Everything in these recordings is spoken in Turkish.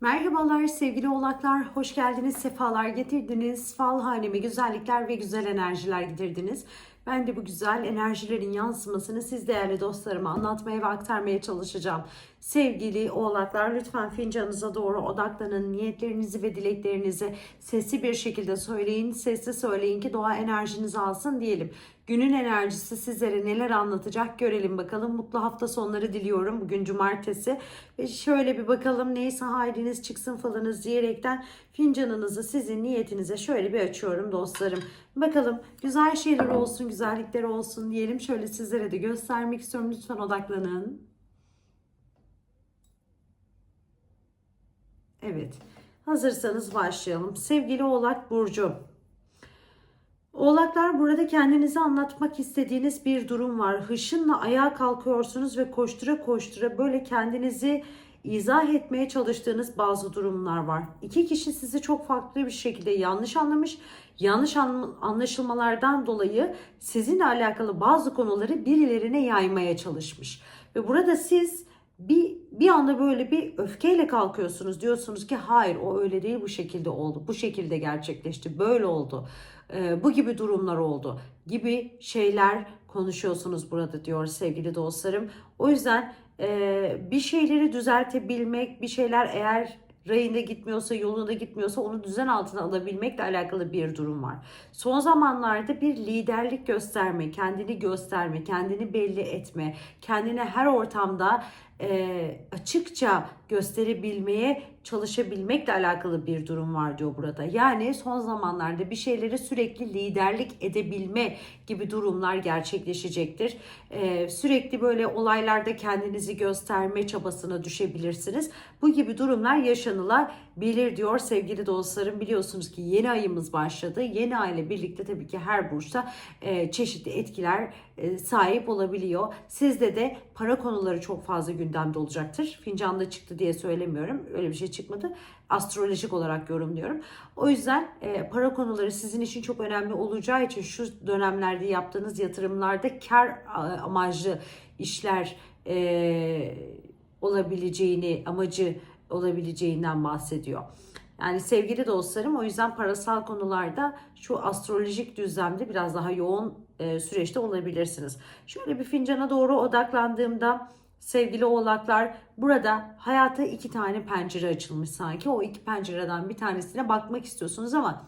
Merhabalar sevgili oğlaklar, hoş geldiniz, sefalar getirdiniz. Fal haneme güzellikler ve güzel enerjiler getirdiniz. Ben de bu güzel enerjilerin yansımasını siz değerli dostlarıma anlatmaya ve aktarmaya çalışacağım. Sevgili oğlaklar lütfen fincanınıza doğru odaklanın. Niyetlerinizi ve dileklerinizi sesli bir şekilde söyleyin. Sesli söyleyin ki doğa enerjinizi alsın diyelim. Günün enerjisi sizlere neler anlatacak görelim bakalım. Mutlu hafta sonları diliyorum. Bugün cumartesi. Ve şöyle bir bakalım neyse haliniz çıksın falınız diyerekten fincanınızı sizin niyetinize şöyle bir açıyorum dostlarım. Bakalım güzel şeyler olsun, güzellikler olsun diyelim. Şöyle sizlere de göstermek istiyorum. Lütfen odaklanın. Evet. Hazırsanız başlayalım. Sevgili Oğlak Burcu. Oğlaklar burada kendinizi anlatmak istediğiniz bir durum var. Hışınla ayağa kalkıyorsunuz ve koştura koştura böyle kendinizi izah etmeye çalıştığınız bazı durumlar var. İki kişi sizi çok farklı bir şekilde yanlış anlamış. Yanlış anlaşılmalardan dolayı sizinle alakalı bazı konuları birilerine yaymaya çalışmış. Ve burada siz bir bir anda böyle bir öfkeyle kalkıyorsunuz. Diyorsunuz ki hayır o öyle değil bu şekilde oldu. Bu şekilde gerçekleşti. Böyle oldu. Ee, bu gibi durumlar oldu gibi şeyler konuşuyorsunuz burada diyor sevgili dostlarım. O yüzden e, bir şeyleri düzeltebilmek, bir şeyler eğer rayında gitmiyorsa, yolunda gitmiyorsa onu düzen altına alabilmekle alakalı bir durum var. Son zamanlarda bir liderlik gösterme, kendini gösterme, kendini belli etme, kendine her ortamda e, açıkça gösterebilmeye çalışabilmekle alakalı bir durum var diyor burada. Yani son zamanlarda bir şeyleri sürekli liderlik edebilme gibi durumlar gerçekleşecektir. Ee, sürekli böyle olaylarda kendinizi gösterme çabasına düşebilirsiniz. Bu gibi durumlar yaşanılabilir diyor sevgili dostlarım. Biliyorsunuz ki yeni ayımız başladı. Yeni ay ile birlikte tabii ki her burçta e, çeşitli etkiler e, sahip olabiliyor. Sizde de para konuları çok fazla gündemde olacaktır. Fincanda çıktı diye söylemiyorum. Öyle bir şey çıkmadı. Astrolojik olarak yorumluyorum. O yüzden e, para konuları sizin için çok önemli olacağı için şu dönemlerde yaptığınız yatırımlarda kar amaclı işler e, olabileceğini, amacı olabileceğinden bahsediyor. Yani sevgili dostlarım o yüzden parasal konularda şu astrolojik düzlemde biraz daha yoğun e, süreçte olabilirsiniz. Şöyle bir fincana doğru odaklandığımda sevgili oğlaklar burada hayata iki tane pencere açılmış sanki. O iki pencereden bir tanesine bakmak istiyorsunuz ama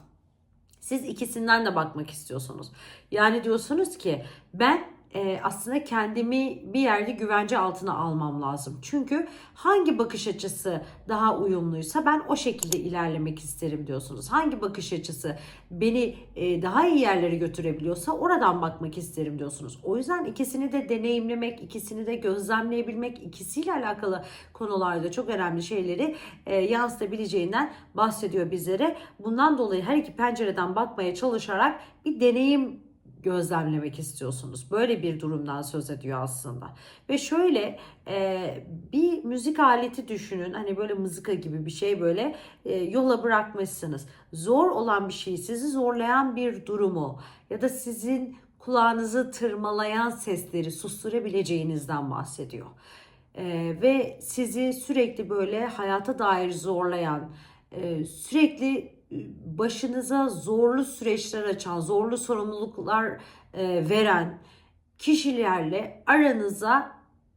siz ikisinden de bakmak istiyorsunuz. Yani diyorsunuz ki ben e, aslında kendimi bir yerde güvence altına almam lazım. Çünkü hangi bakış açısı daha uyumluysa ben o şekilde ilerlemek isterim diyorsunuz. Hangi bakış açısı beni e, daha iyi yerlere götürebiliyorsa oradan bakmak isterim diyorsunuz. O yüzden ikisini de deneyimlemek, ikisini de gözlemleyebilmek, ikisiyle alakalı konularda çok önemli şeyleri e, yansıtabileceğinden bahsediyor bizlere. Bundan dolayı her iki pencereden bakmaya çalışarak bir deneyim gözlemlemek istiyorsunuz. Böyle bir durumdan söz ediyor aslında. Ve şöyle e, bir müzik aleti düşünün. Hani böyle mızıka gibi bir şey böyle e, yola bırakmışsınız. Zor olan bir şey, sizi zorlayan bir durumu ya da sizin kulağınızı tırmalayan sesleri susturabileceğinizden bahsediyor. E, ve sizi sürekli böyle hayata dair zorlayan, e, sürekli başınıza zorlu süreçler açan, zorlu sorumluluklar e, veren kişilerle aranıza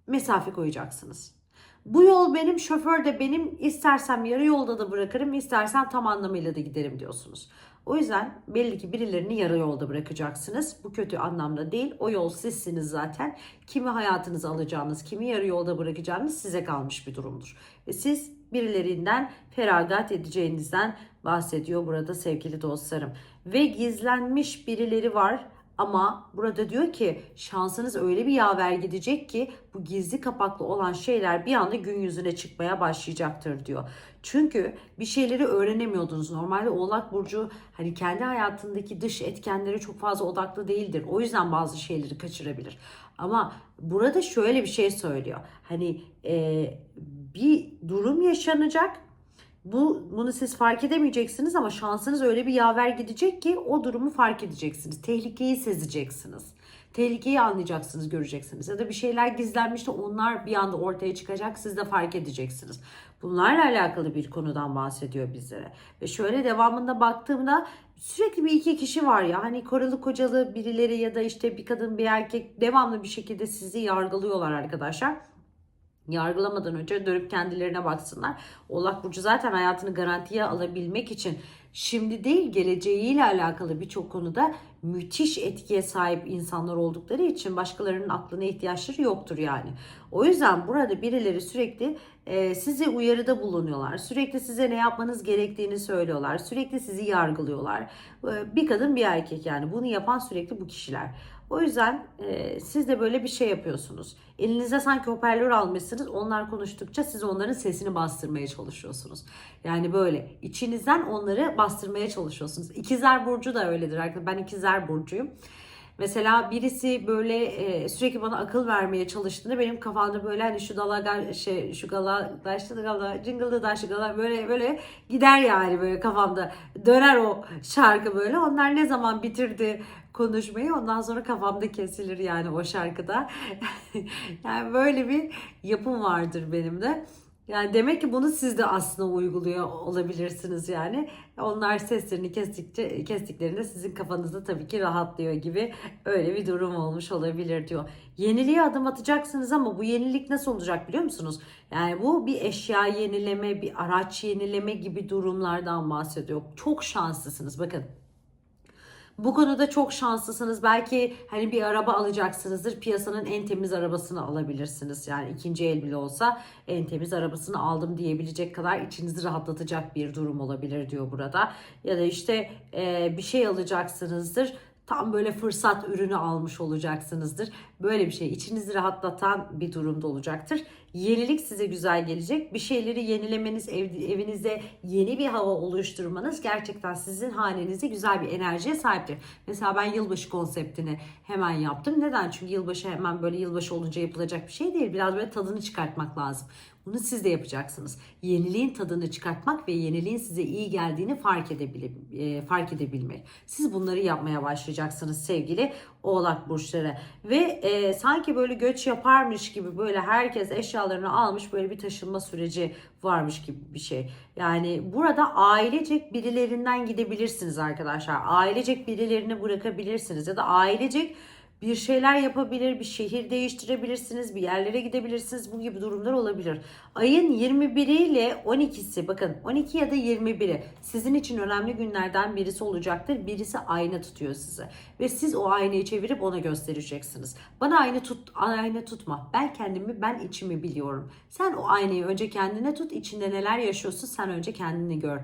mesafe koyacaksınız. Bu yol benim, şoför de benim, istersem yarı yolda da bırakırım, istersem tam anlamıyla da giderim diyorsunuz. O yüzden belli ki birilerini yarı yolda bırakacaksınız. Bu kötü anlamda değil. O yol sizsiniz zaten. Kimi hayatınıza alacağınız, kimi yarı yolda bırakacağınız size kalmış bir durumdur. Ve siz birilerinden feragat edeceğinizden bahsediyor burada sevgili dostlarım. Ve gizlenmiş birileri var ama burada diyor ki şansınız öyle bir yaver gidecek ki bu gizli kapaklı olan şeyler bir anda gün yüzüne çıkmaya başlayacaktır diyor. Çünkü bir şeyleri öğrenemiyordunuz. Normalde Oğlak Burcu hani kendi hayatındaki dış etkenlere çok fazla odaklı değildir. O yüzden bazı şeyleri kaçırabilir. Ama burada şöyle bir şey söylüyor. Hani e, bir durum yaşanacak bu bunu siz fark edemeyeceksiniz ama şansınız öyle bir yaver gidecek ki o durumu fark edeceksiniz. Tehlikeyi sezeceksiniz. tehlikeyi anlayacaksınız, göreceksiniz. Ya da bir şeyler gizlenmiş de onlar bir anda ortaya çıkacak, siz de fark edeceksiniz. Bunlarla alakalı bir konudan bahsediyor bizlere. Ve şöyle devamında baktığımda sürekli bir iki kişi var ya hani koralı kocalı birileri ya da işte bir kadın bir erkek devamlı bir şekilde sizi yargılıyorlar arkadaşlar yargılamadan önce dönüp kendilerine baksınlar. Oğlak Burcu zaten hayatını garantiye alabilmek için şimdi değil geleceğiyle alakalı birçok konuda müthiş etkiye sahip insanlar oldukları için başkalarının aklına ihtiyaçları yoktur yani. O yüzden burada birileri sürekli e, size uyarıda bulunuyorlar. Sürekli size ne yapmanız gerektiğini söylüyorlar. Sürekli sizi yargılıyorlar. E, bir kadın bir erkek yani bunu yapan sürekli bu kişiler. O yüzden e, siz de böyle bir şey yapıyorsunuz. Elinize sanki hoparlör almışsınız. Onlar konuştukça siz onların sesini bastırmaya çalışıyorsunuz. Yani böyle içinizden onları bastırmaya çalışıyorsunuz. İkizler Burcu da öyledir. Ben ikizler Burcu'yum. Mesela birisi böyle e, sürekli bana akıl vermeye çalıştığında benim kafamda böyle hani şu dala şey şu gala daşlı gala cıngıldı daşlı gala böyle böyle gider yani böyle kafamda döner o şarkı böyle. Onlar ne zaman bitirdi konuşmayı ondan sonra kafamda kesilir yani o şarkıda. yani böyle bir yapım vardır benim de. Yani demek ki bunu siz de aslında uyguluyor olabilirsiniz yani. Onlar seslerini kestikçe kestiklerinde sizin kafanızda tabii ki rahatlıyor gibi öyle bir durum olmuş olabilir diyor. Yeniliğe adım atacaksınız ama bu yenilik nasıl olacak biliyor musunuz? Yani bu bir eşya yenileme, bir araç yenileme gibi durumlardan bahsediyor. Çok şanslısınız bakın. Bu konuda çok şanslısınız. Belki hani bir araba alacaksınızdır. Piyasanın en temiz arabasını alabilirsiniz. Yani ikinci el bile olsa en temiz arabasını aldım diyebilecek kadar içinizi rahatlatacak bir durum olabilir diyor burada. Ya da işte e, bir şey alacaksınızdır tam böyle fırsat ürünü almış olacaksınızdır. Böyle bir şey içinizi rahatlatan bir durumda olacaktır. Yenilik size güzel gelecek. Bir şeyleri yenilemeniz, ev, evinize yeni bir hava oluşturmanız gerçekten sizin hanenize güzel bir enerjiye sahiptir. Mesela ben yılbaşı konseptini hemen yaptım. Neden? Çünkü yılbaşı hemen böyle yılbaşı olunca yapılacak bir şey değil. Biraz böyle tadını çıkartmak lazım. Bunu siz de yapacaksınız. Yeniliğin tadını çıkartmak ve yeniliğin size iyi geldiğini fark, edebil e, fark edebilmek. Siz bunları yapmaya başlayacaksınız sevgili oğlak burçları. Ve e, sanki böyle göç yaparmış gibi böyle herkes eşyalarını almış böyle bir taşınma süreci varmış gibi bir şey. Yani burada ailecek birilerinden gidebilirsiniz arkadaşlar. Ailecek birilerini bırakabilirsiniz ya da ailecek bir şeyler yapabilir, bir şehir değiştirebilirsiniz, bir yerlere gidebilirsiniz. Bu gibi durumlar olabilir. Ayın 21'i ile 12'si bakın 12 ya da 21'i sizin için önemli günlerden birisi olacaktır. Birisi ayna tutuyor size ve siz o aynayı çevirip ona göstereceksiniz. Bana ayna tut, ayna tutma. Ben kendimi, ben içimi biliyorum. Sen o aynayı önce kendine tut. içinde neler yaşıyorsun sen önce kendini gör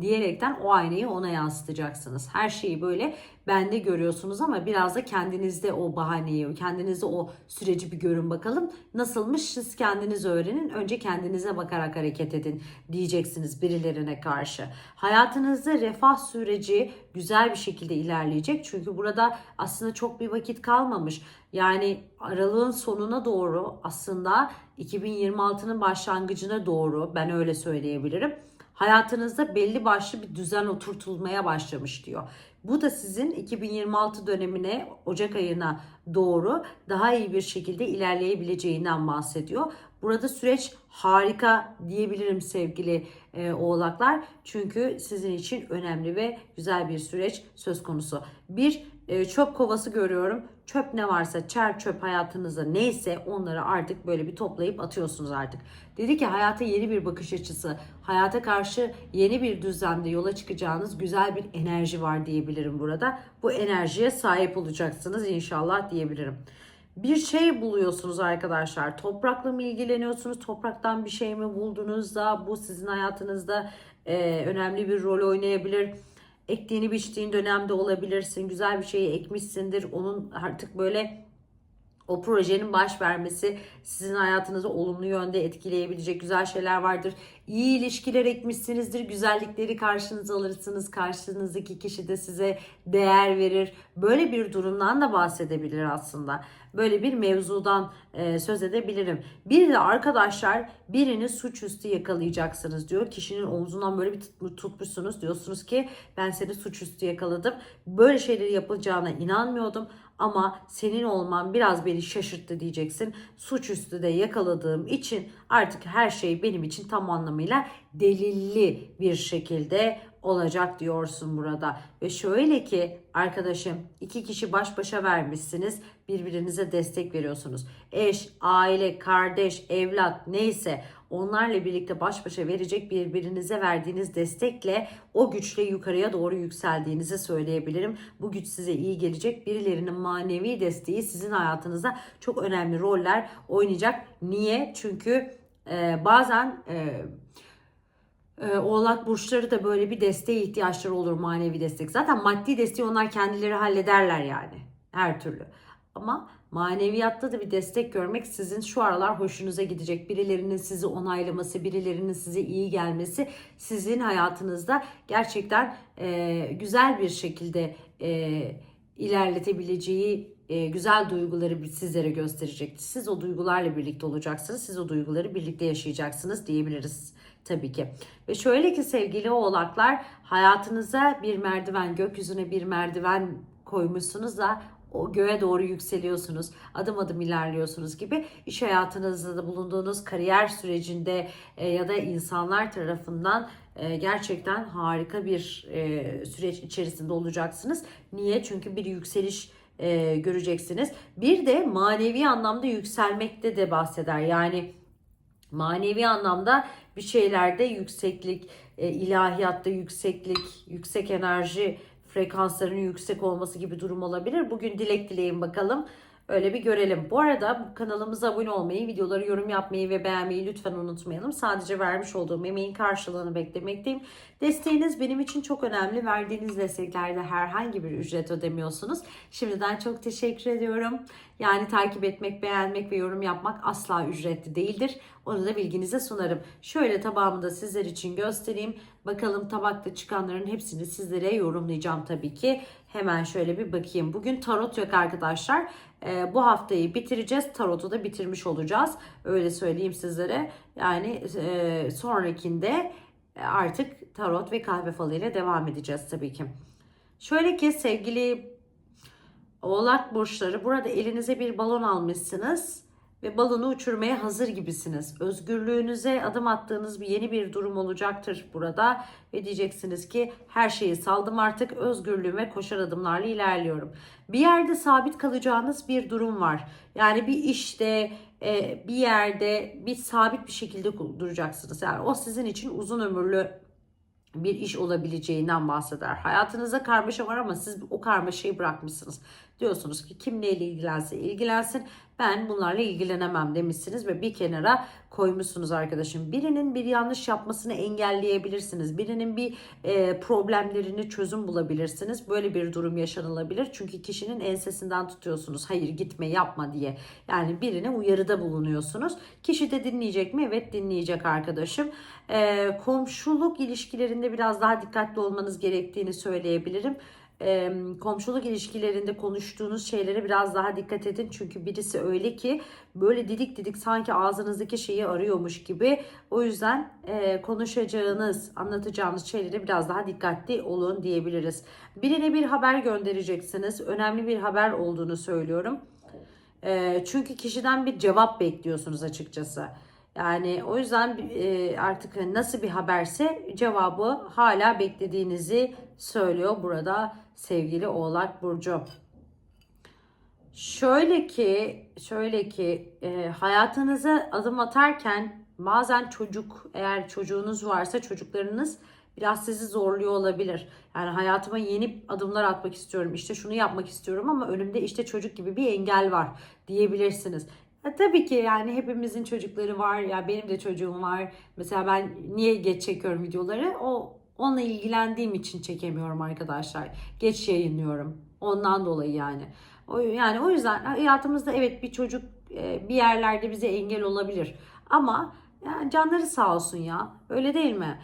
diyerekten o aynayı ona yansıtacaksınız. Her şeyi böyle bende görüyorsunuz ama biraz da kendinizde o bahaneyi, kendinizde o süreci bir görün bakalım. Nasılmış siz kendiniz öğrenin. Önce kendinize bakarak hareket edin diyeceksiniz birilerine karşı. Hayatınızda refah süreci güzel bir şekilde ilerleyecek. Çünkü burada aslında çok bir vakit kalmamış. Yani aralığın sonuna doğru aslında 2026'nın başlangıcına doğru ben öyle söyleyebilirim hayatınızda belli başlı bir düzen oturtulmaya başlamış diyor. Bu da sizin 2026 dönemine Ocak ayına doğru daha iyi bir şekilde ilerleyebileceğinden bahsediyor. Burada süreç harika diyebilirim sevgili e, oğlaklar. Çünkü sizin için önemli ve güzel bir süreç söz konusu. Bir e, çöp kovası görüyorum. Çöp ne varsa çer çöp hayatınızda neyse onları artık böyle bir toplayıp atıyorsunuz artık. Dedi ki hayata yeni bir bakış açısı, hayata karşı yeni bir düzlemde yola çıkacağınız güzel bir enerji var diyebilirim burada. Bu enerjiye sahip olacaksınız inşallah diyebilirim bir şey buluyorsunuz arkadaşlar. Toprakla mı ilgileniyorsunuz? Topraktan bir şey mi buldunuz da bu sizin hayatınızda e, önemli bir rol oynayabilir. Ektiğini biçtiğin dönemde olabilirsin. Güzel bir şeyi ekmişsindir. Onun artık böyle o projenin baş vermesi sizin hayatınızı olumlu yönde etkileyebilecek güzel şeyler vardır. İyi ilişkiler ekmişsinizdir. Güzellikleri karşınıza alırsınız. Karşınızdaki kişi de size değer verir. Böyle bir durumdan da bahsedebilir aslında. Böyle bir mevzudan e, söz edebilirim. Bir de arkadaşlar birini suçüstü yakalayacaksınız diyor. Kişinin omzundan böyle bir tutmuşsunuz. Diyorsunuz ki ben seni suçüstü yakaladım. Böyle şeyleri yapılacağına inanmıyordum. Ama senin olman biraz beni şaşırttı diyeceksin. Suçüstü de yakaladığım için artık her şey benim için tam anlamıyla delilli bir şekilde olacak diyorsun burada. Ve şöyle ki arkadaşım iki kişi baş başa vermişsiniz. Birbirinize destek veriyorsunuz. Eş, aile, kardeş, evlat neyse onlarla birlikte baş başa verecek birbirinize verdiğiniz destekle o güçle yukarıya doğru yükseldiğinizi söyleyebilirim. Bu güç size iyi gelecek. Birilerinin manevi desteği sizin hayatınızda çok önemli roller oynayacak. Niye? Çünkü e, bazen e, e, Oğlak burçları da böyle bir desteğe ihtiyaçları olur manevi destek. Zaten maddi desteği onlar kendileri hallederler yani her türlü. Ama maneviyatta da bir destek görmek sizin şu aralar hoşunuza gidecek. Birilerinin sizi onaylaması, birilerinin size iyi gelmesi sizin hayatınızda gerçekten e, güzel bir şekilde e, ilerletebileceği e, güzel duyguları sizlere gösterecektir. Siz o duygularla birlikte olacaksınız. Siz o duyguları birlikte yaşayacaksınız diyebiliriz tabii ki. Ve şöyle ki sevgili oğlaklar hayatınıza bir merdiven, gökyüzüne bir merdiven koymuşsunuz da o göğe doğru yükseliyorsunuz. Adım adım ilerliyorsunuz gibi iş hayatınızda da bulunduğunuz kariyer sürecinde e, ya da insanlar tarafından e, gerçekten harika bir e, süreç içerisinde olacaksınız. Niye? Çünkü bir yükseliş e, göreceksiniz. Bir de manevi anlamda yükselmekte de bahseder. Yani manevi anlamda bir şeylerde yükseklik, e, ilahiyatta yükseklik, yüksek enerji frekanslarının yüksek olması gibi durum olabilir. Bugün dilek dileyin bakalım. Öyle bir görelim. Bu arada kanalımıza abone olmayı, videoları yorum yapmayı ve beğenmeyi lütfen unutmayalım. Sadece vermiş olduğum emeğin karşılığını beklemekteyim. Desteğiniz benim için çok önemli. Verdiğiniz desteklerde herhangi bir ücret ödemiyorsunuz. Şimdiden çok teşekkür ediyorum. Yani takip etmek, beğenmek ve yorum yapmak asla ücretli değildir. Onu da bilginize sunarım. Şöyle tabağımı da sizler için göstereyim. Bakalım tabakta çıkanların hepsini sizlere yorumlayacağım tabii ki. Hemen şöyle bir bakayım. Bugün tarot yok arkadaşlar. Ee, bu haftayı bitireceğiz. Tarotu da bitirmiş olacağız. Öyle söyleyeyim sizlere. Yani e, sonrakinde artık tarot ve kahve falı ile devam edeceğiz tabii ki. Şöyle ki sevgili Oğlak burçları burada elinize bir balon almışsınız ve balonu uçurmaya hazır gibisiniz. Özgürlüğünüze adım attığınız bir yeni bir durum olacaktır burada ve diyeceksiniz ki her şeyi saldım artık özgürlüğüme koşar adımlarla ilerliyorum. Bir yerde sabit kalacağınız bir durum var. Yani bir işte e, bir yerde bir sabit bir şekilde duracaksınız. Yani o sizin için uzun ömürlü bir iş olabileceğinden bahseder. Hayatınızda karmaşa var ama siz o karmaşayı bırakmışsınız. Diyorsunuz ki kim neyle ilgilense ilgilensin ben bunlarla ilgilenemem demişsiniz ve bir kenara koymuşsunuz arkadaşım. Birinin bir yanlış yapmasını engelleyebilirsiniz. Birinin bir e, problemlerini çözüm bulabilirsiniz. Böyle bir durum yaşanılabilir. Çünkü kişinin ensesinden tutuyorsunuz. Hayır gitme yapma diye. Yani birine uyarıda bulunuyorsunuz. Kişi de dinleyecek mi? Evet dinleyecek arkadaşım. E, komşuluk ilişkilerinde biraz daha dikkatli olmanız gerektiğini söyleyebilirim e, komşuluk ilişkilerinde konuştuğunuz şeylere biraz daha dikkat edin. Çünkü birisi öyle ki böyle didik didik sanki ağzınızdaki şeyi arıyormuş gibi. O yüzden e, konuşacağınız, anlatacağınız şeylere biraz daha dikkatli olun diyebiliriz. Birine bir haber göndereceksiniz. Önemli bir haber olduğunu söylüyorum. E, çünkü kişiden bir cevap bekliyorsunuz açıkçası. Yani o yüzden e, artık nasıl bir haberse cevabı hala beklediğinizi söylüyor burada sevgili Oğlak Burcu. Şöyle ki, şöyle ki e, hayatınıza adım atarken bazen çocuk eğer çocuğunuz varsa çocuklarınız biraz sizi zorluyor olabilir. Yani hayatıma yeni adımlar atmak istiyorum. İşte şunu yapmak istiyorum ama önümde işte çocuk gibi bir engel var diyebilirsiniz. Ya tabii ki yani hepimizin çocukları var. Ya benim de çocuğum var. Mesela ben niye geç çekiyorum videoları? O onunla ilgilendiğim için çekemiyorum arkadaşlar. Geç yayınlıyorum. Ondan dolayı yani. O yani o yüzden hayatımızda evet bir çocuk e, bir yerlerde bize engel olabilir. Ama yani canları sağ olsun ya. Öyle değil mi?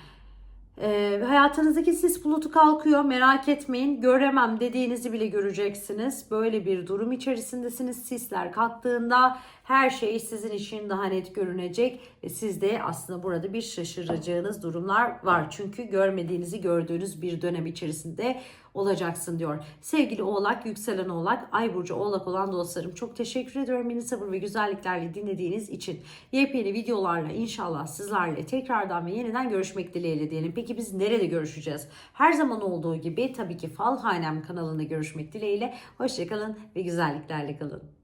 E, hayatınızdaki sis bulutu kalkıyor merak etmeyin göremem dediğinizi bile göreceksiniz. Böyle bir durum içerisindesiniz. Sisler kalktığında her şey sizin için daha net görünecek. Ve siz de aslında burada bir şaşıracağınız durumlar var. Çünkü görmediğinizi gördüğünüz bir dönem içerisinde olacaksın diyor. Sevgili Oğlak, yükselen Oğlak, Ay Burcu Oğlak olan dostlarım çok teşekkür ediyorum beni sabır ve güzelliklerle dinlediğiniz için. Yepyeni videolarla inşallah sizlerle tekrardan ve yeniden görüşmek dileğiyle diyelim. Peki biz nerede görüşeceğiz? Her zaman olduğu gibi tabii ki Fal Hanem kanalında görüşmek dileğiyle. Hoşçakalın ve güzelliklerle kalın.